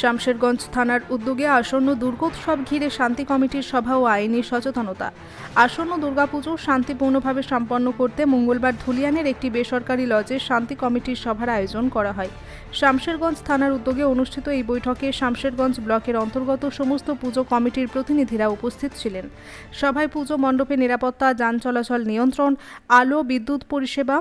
শামশেরগঞ্জ থানার উদ্যোগে আসন্ন দুর্গোৎসব ঘিরে শান্তি কমিটির সভা ও আইনি সচেতনতা। আসন্ন দুর্গাপুজো শান্তিপূর্ণভাবে সম্পন্ন করতে মঙ্গলবার ধুলিয়ানের একটি বেসরকারি লজে শান্তি কমিটির সভার আয়োজন করা হয়। শামশেরগঞ্জ থানার উদ্যোগে অনুষ্ঠিত এই বৈঠকে শামশেরগঞ্জ ব্লকের অন্তর্গত সমস্ত পুজো কমিটির প্রতিনিধিরা উপস্থিত ছিলেন। সভায় পুজো মণ্ডপে নিরাপত্তা, যান চলাচল নিয়ন্ত্রণ, আলো, বিদ্যুৎ পরিষেবা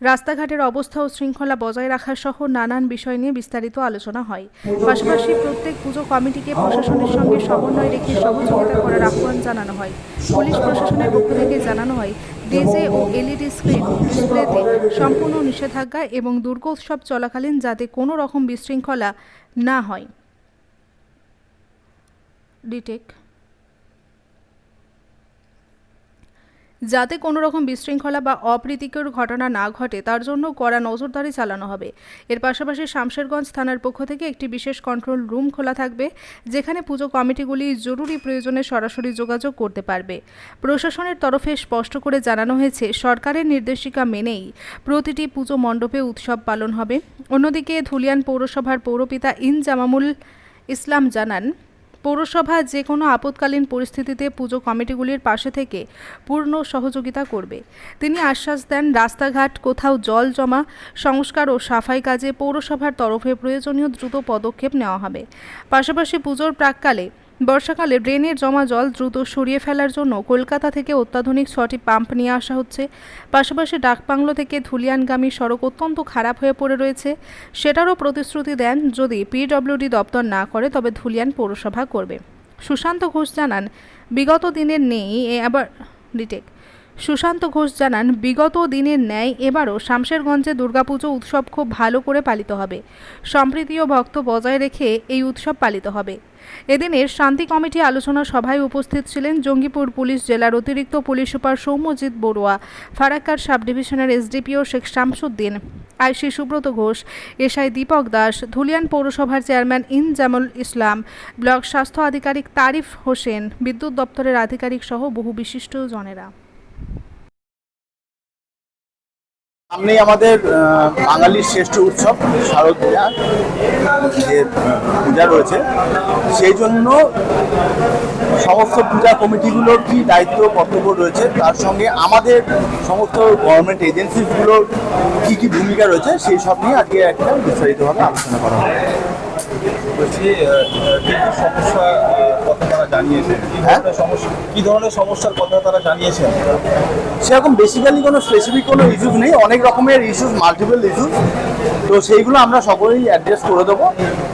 রাস্তাঘাটের অবস্থা ও শৃঙ্খলা বজায় রাখা সহ নানান বিষয় নিয়ে বিস্তারিত আলোচনা হয়। পাশাপাশি প্রত্যেক পুজো কমিটিকে প্রশাসনের সঙ্গে সমন্বয় রেখে সহযোগিতা করার আহ্বান জানানো হয়। পুলিশ প্রশাসনের পক্ষ থেকে জানানো হয়, ডিজে ও এলইডি স্ক্রিন ডিসপ্লেতে সম্পূর্ণ নিষেধাজ্ঞা এবং দুর্গোৎসব চলাকালীন যাতে কোনো রকম বিশৃঙ্খলা না হয়। ডিটেক যাতে কোনো রকম বিশৃঙ্খলা বা অপ্রীতিকর ঘটনা না ঘটে, তার জন্য কড়া নজরদারি চালানো হবে। এর পাশাপাশি শামশেরগঞ্জ থানার পক্ষ থেকে একটি বিশেষ কন্ট্রোল রুম খোলা থাকবে, যেখানে পুজো কমিটিগুলি জরুরি প্রয়োজনে সরাসরি যোগাযোগ করতে পারবে। প্রশাসনের তরফে স্পষ্ট করে জানানো হয়েছে, সরকারের নির্দেশিকা মেনেই প্রতিটি পুজো মণ্ডপে উৎসব পালন হবে। অন্যদিকে ধুলিয়ান পৌরসভার পৌরপিতা ইনজামামুল ইসলাম জানান পৌরসভা যে কোনো আপৎকালীন পরিস্থিতিতে পুজো কমিটিগুলির পাশে থেকে পূর্ণ সহযোগিতা করবে। তিনি আশ্বাস দেন, রাস্তাঘাট, কোথাও জল জমা, সংস্কার ও সাফাই কাজে পৌরসভার তরফে প্রয়োজনীয় দ্রুত পদক্ষেপ নেওয়া হবে। পাশাপাশি পুজোর প্রাককালে বর্ষাকালে ড্রেনের জমা জল দ্রুত সরিয়ে ফেলার জন্য কলকাতা থেকে অত্যাধুনিক ছটি পাম্প নিয়ে আসা হচ্ছে। পাশাপাশি ডাকবাংলো থেকে ধুলিয়ানগামী সড়ক অত্যন্ত খারাপ হয়ে পড়ে রয়েছে। সেটারও প্রতিশ্রুতি দেন যদি পিডব্লিউডি দপ্তর না করে, তবে ধুলিয়ান পৌরসভা করবে। সুশান্ত ঘোষ জানান, বিগত দিনের নেই, এ আবার ডিটেক। সুশান্ত ঘোষ জানান, বিগত দিনের ন্যায় এবারও শামশেরগঞ্জে দুর্গাপুজো উৎসব খুব ভালো করে পালিত হবে। সম্প্রীতি ও ভক্ত বজায় রেখে এই উৎসব পালিত হবে। এদিনের শান্তি কমিটি আলোচনা সভায় উপস্থিত ছিলেন জঙ্গিপুর পুলিশ জেলার অতিরিক্ত পুলিশ সুপার সৌম্যজিৎ বড়ুয়া, ফারাক্কার সাব ডিভিশনের SDPO Sheikh Shamsuddin, IC Subrata Ghosh, SI Dipak Das, Dhulian পৌরসভার চেয়ারম্যান ইনজামুল ইসলাম, ব্লক স্বাস্থ্য আধিকারিক তারিফ হোসেন, বিদ্যুৎ দপ্তরের আধিকারিক সহ বহু বিশিষ্ট জনেরা সামনেই আমাদের বাঙালির শ্রেষ্ঠ উৎসব, শারদ পূজা, যে পূজা রয়েছে। সেই জন্য সমস্ত পূজা কমিটিগুলোর কি দায়িত্ব, কর্তব্য রয়েছে? তার সঙ্গে আমাদের সমস্ত গভর্নমেন্ট এজেন্সিগুলোর কি কি ভূমিকা রয়েছে, সেই সব নিয়ে আজকে একটা বিস্তারিতভাবে আলোচনা করা হবে। বলছি কি সমস্যা কথা তারা জানিয়েছেন? হ্যাঁ? সমস্যা কি ধরনের সমস্যার কথা তারা জানিয়েছেন? সেরকম বেসিক্যালি কোনো স্পেসিফিক কোনো ইস্যুস নেই অনেক রকমের ইস্যুস মাল্টিপল ইস্যুস তো সেইগুলো আমরা সকলেই অ্যাড্রেস করে দেবো।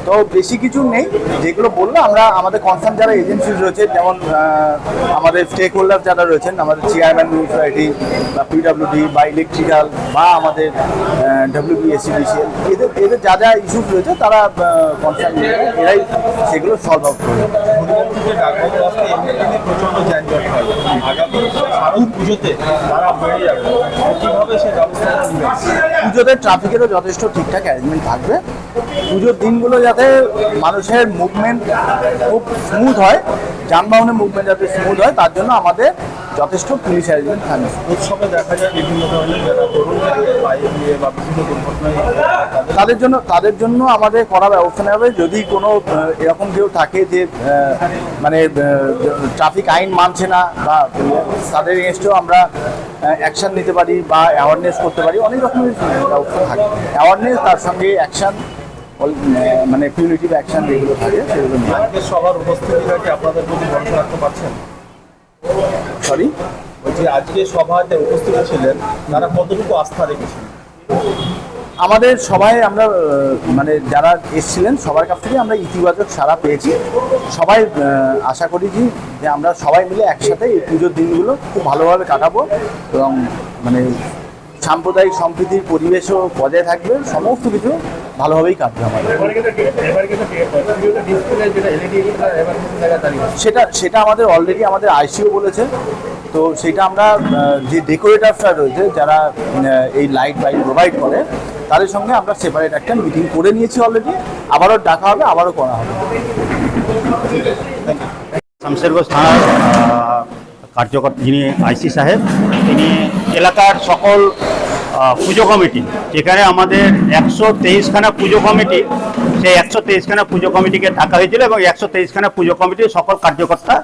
তো বেশি কিছু নেই যেগুলো বলল আমরা আমাদের কনসার্ন যারা এজেন্সিজ রয়েছে যেমন আমাদের স্টেক হোল্ডার যারা রয়েছেন আমাদের চেয়ারম্যান মিউনিসিপ্যালিটি বা পিডাব্লিউডি বা ইলেকট্রিক্যাল বা আমাদের ডাব্লিউবিএসিডিসিএল এদের এদের যা যা ইস্যুস রয়েছে তারা কনসার্ন এরাই সেগুলো সলভ আউট করবে। পুজোতে ট্রাফিকেরও যথেষ্ট ঠিকঠাক অ্যারেঞ্জমেন্ট থাকবে। পুজোর দিনগুলো যাতে মানুষের মুভমেন্ট খুব স্মুথ হয়, যানবাহনের মুভমেন্ট যাতে স্মুথ হয়, তার জন্য আমাদের যথেষ্ট পুলিশ অ্যারেঞ্জমেন্ট থাকবে। উৎসবে দেখা যায় বিভিন্ন ধরনের, যারা তরুণ বাইক নিয়ে বা বিভিন্ন দুর্ঘটনায় তাদের জন্য তাদের জন্য আমাদের করা ব্যবস্থা নেওয়া হবে। যদি কোনো এরকম কেউ থাকে যে মানে ট্রাফিক আইন মানছে না বা তাদের এগেনস্টেও আমরা অ্যাকশন নিতে পারি বা অ্যাওয়ারনেস করতে পারি অনেক রকমের ব্যবস্থা থাকে। অ্যাওয়ারনেস তার সঙ্গে অ্যাকশন মানে পিউনিটিভ অ্যাকশন যেগুলো থাকে সেগুলো সবার উপস্থিতিটা কি আপনাদের প্রতি ভরসা রাখতে পারছেন? সরি বলছি আজকে সভাতে উপস্থিত ছিলেন তারা কতটুকু আস্থা রেখেছেন? আমাদের সবাই আমরা মানে যারা এসেছিলেন, সবার কাছ থেকে আমরা ইতিবাচক সাড়া পেয়েছি। সবাই আশা করি যে আমরা সবাই মিলে একসাথে এই পুজোর দিনগুলো খুব ভালোভাবে কাটাবো এবং মানে সাম্প্রদায়িক সম্প্রীতির পরিবেশও বজায় থাকবে। সমস্ত কিছু ভালোভাবেই কাটবে আমাদের। সেটা সেটা আমাদের অলরেডি আমাদের আইসিও বলেছে। তো সেটা আমরা যে ডেকোরেটারসরা রয়েছে, যারা এই লাইট ফাইট প্রোভাইড করে তাদের সঙ্গে আমরা সেপারেট একটা মিটিং করে নিয়েছি অলরেডি আবারও ডাকা হবে, আবারও করা হবে। কার্যকর যিনি আইসি সাহেব, তিনি এলাকার সকল পুজো কমিটি, যেখানে আমাদের একশো তেইশখানা পুজো কমিটি, সেই একশো তেইশখানা পুজো কমিটিকে ডাকা হয়েছিল এবং একশো তেইশখানা পুজো কমিটির সকল কার্যকর্তা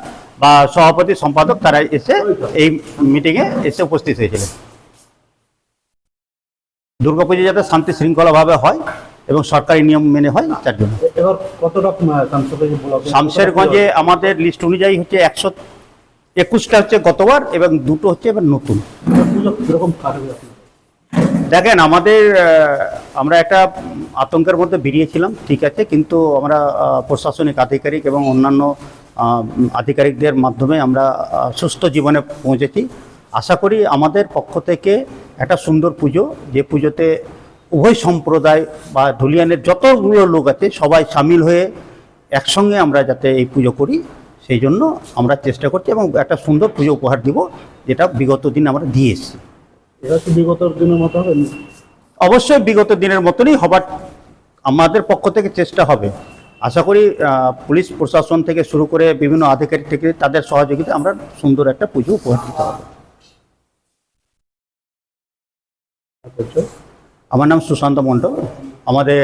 বা সভাপতি সম্পাদক তারা এসে এই মিটিংয়ে এসে উপস্থিত হয়েছিলেন। দুর্গাপুজো যাতে শান্তি শৃঙ্খলাভাবে হয় এবং সরকারি নিয়ম মেনে হয় তার জন্য। শামসুরগঞ্জ শামশেরগঞ্জে আমাদের লিস্ট অনুযায়ী হচ্ছে একশো একুশটা হচ্ছে গতবার এবং দুটো হচ্ছে এবার নতুন। দেখেন আমাদের আমরা একটা আতঙ্কের মধ্যে বেরিয়েছিলাম ঠিক আছে কিন্তু আমরা প্রশাসনিক আধিকারিক এবং অন্যান্য আধিকারিকদের মাধ্যমে আমরা সুস্থ জীবনে পৌঁছেছি। আশা করি আমাদের পক্ষ থেকে একটা সুন্দর পুজো যে পুজোতে উভয় সম্প্রদায় বা ধুলিয়ানের যতগুলো লোক আছে সবাই সামিল হয়ে একসঙ্গে আমরা যাতে এই পুজো করি সেই জন্য আমরা চেষ্টা করছি এবং একটা সুন্দর পুজো উপহার দিব যেটা বিগত দিন আমরা দিয়ে এসেছি। কি বিগত দিনের মতো হবে? অবশ্যই বিগত দিনের মতনই হবার আমাদের পক্ষ থেকে চেষ্টা হবে। আশা করি পুলিশ প্রশাসন থেকে শুরু করে বিভিন্ন আধিকারিক থেকে তাদের সহযোগিতা আমরা সুন্দর একটা পুজো উপহার দিতে হবে আমার নাম সুশান্ত মণ্ডল। আমাদের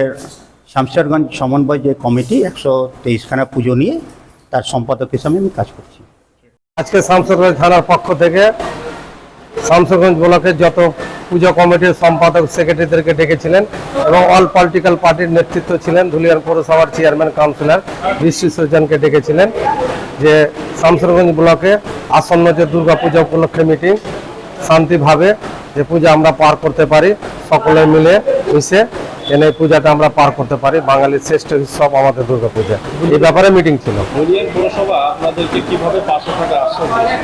শামশেরগঞ্জ সমন্বয় যে কমিটি, একশো তেইশখানা পুজো নিয়ে তার সম্পাদক হিসাবে আমি কাজ করছি। আজকে শামসুরগঞ্জ থানার পক্ষ থেকে শামসুরগঞ্জ ব্লকের যত পুজো কমিটির সম্পাদক সেক্রেটারিদেরকে ডেকেছিলেন এবং অল পলিটিক্যাল পার্টির নেতৃত্ব ছিলেন ধুলিয়ান পৌরসভার চেয়ারম্যান কাউন্সিলর বৃষ্টি সজ্জনকে ডেকেছিলেন যে শামসুরগঞ্জ ব্লকে আসন্ন যে দুর্গাপূজা উপলক্ষে মিটিং শান্তিভাবে যে পূজা আমরা পার করতে পারি সকলে মিলে মিশে এনে পূজাটা আমরা পার করতে পারি। বাঙালির শ্রেষ্ঠ উৎসব আমাদের দুর্গা পূজা। এই ব্যাপারে মিটিং ছিল?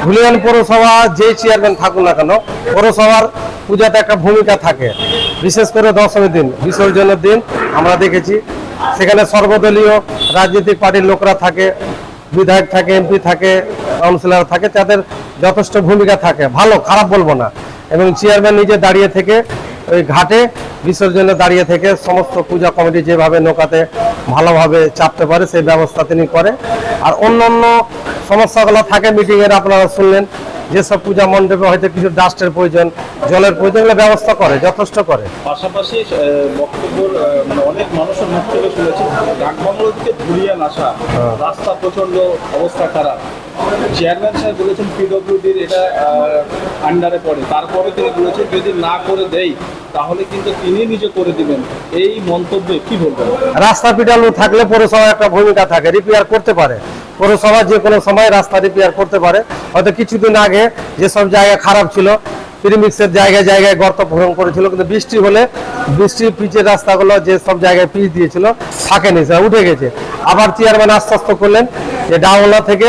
ধুলিয়ান পৌরসভা যে চেয়ারম্যান থাকুন না কেন পৌরসভার পূজাতে একটা ভূমিকা থাকে। বিশেষ করে দশমীর দিন বিসর্জনের দিন আমরা দেখেছি। সেখানে সর্বদলীয় রাজনৈতিক পার্টির লোকরা থাকে বিধায়ক থাকে এমপি থাকে কাউন্সিলর থাকে, তাদের যথেষ্ট ভূমিকা থাকে। ভালো, খারাপ বলব না। এবং চেয়ারম্যান নিজে দাঁড়িয়ে থেকে ওই ঘাটে বিসর্জনে দাঁড়িয়ে থেকে সমস্ত পূজা কমিটি যেভাবে নৌকাতে ভালোভাবে চাপতে পারে, সেই ব্যবস্থা তিনি করে। আর অন্য অন্য সমস্যাগুলো থাকে মিটিংয়ের আপনারা শুনলেন। যেসব পূজা মণ্ডপে হয়তো কিছু ডাস্টের প্রয়োজন জলের প্রয়োজন এগুলো ব্যবস্থা করে যথেষ্ট করে। পাশাপাশি বক্তব্য মানে অনেক মানুষের মুখ থেকে শুনেছি ডাকবাংলো থেকে ধুলিয়ান আসা রাস্তা প্রচণ্ড অবস্থা খারাপ। চেয়ারম্যান সাহেব বলেছেন পিডব্লিউডির এটা আন্ডারে পড়ে। তারপরে তিনি বলেছেন যদি না করে দেই তাহলে কিন্তু তিনি নিজে করে দিবেন। এই মন্তব্যে কি বলবেন? রাস্তা পিটানো থাকলে পৌরসভার একটা ভূমিকা থাকে রিপেয়ার করতে পারে। পৌরসভা যে কোনো সময় রাস্তা রিপেয়ার করতে পারে। হয়তো কিছুদিন আগে যেসব জায়গা খারাপ ছিল প্রিমিক্সের জায়গায় জায়গায় গর্ত পূরণ করেছিল, কিন্তু বৃষ্টি হলে বৃষ্টির পিচের রাস্তাগুলো যে সব জায়গায় পিচ দিয়েছিল থাকেনি সেটা উঠে গেছে। আবার চেয়ারম্যান আশ্বস্ত করলেন যে ডাউলা থেকে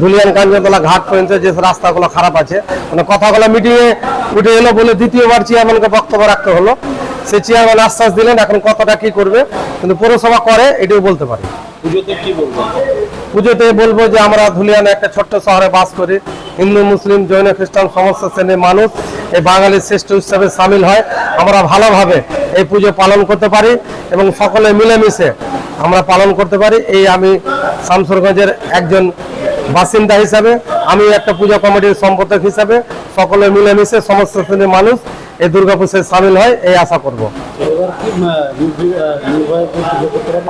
ধুলিয়ান কাঞ্জনতলা ঘাট পর্যন্ত যে রাস্তাগুলো খারাপ আছে মানে কথাগুলো মিটিংয়ে উঠে এলো বলে দ্বিতীয়বার চেয়ারম্যানকে বক্তব্য রাখতে হলো। সে চেয়ারম্যান আশ্বাস দিলেন এখন কতটা কি করবে কিন্তু পৌরসভা করে এটাও বলতে পারি। পুজোতে কি বলবেন পুজোতে বলব যে আমরা ধুলিয়ানে একটা ছোট্ট শহরে বাস করি। হিন্দু মুসলিম জৈন খ্রিস্টান সমস্ত শ্রেণির মানুষ এই বাঙালির শ্রেষ্ঠ উৎসবে সামিল হয়। আমরা ভালোভাবে এই পুজো পালন করতে পারি এবং সকলে মিলেমিশে আমরা পালন করতে পারি। এই আমি শামসুরগঞ্জের একজন বাসিন্দা হিসাবে আমি একটা পূজা কমিটির সম্পাদক হিসাবে সকলে মিলেমিশে সমস্ত শ্রেণির মানুষ এই দুর্গাপুজোয় সামিল হয়, এই আশা করব।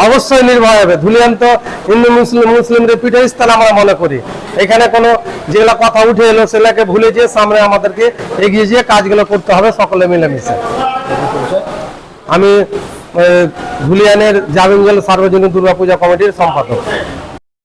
অবশ্যই নির্ভয় হবে। ধুলিয়ান তো হিন্দু মুসলিম মুসলিমদের পীঠস্থান আমরা মনে করি। এখানে কোনো যেগুলো কথা উঠে এলো সেগুলোকে ভুলে যেয়ে সামনে আমাদেরকে এগিয়ে যেয়ে কাজগুলো করতে হবে, সকলে মিলেমিশে। আমি আহ, ধুলিয়ানের জামিনগঞ্জ সার্বজনীন দুর্গাপূজা কমিটির সম্পাদক।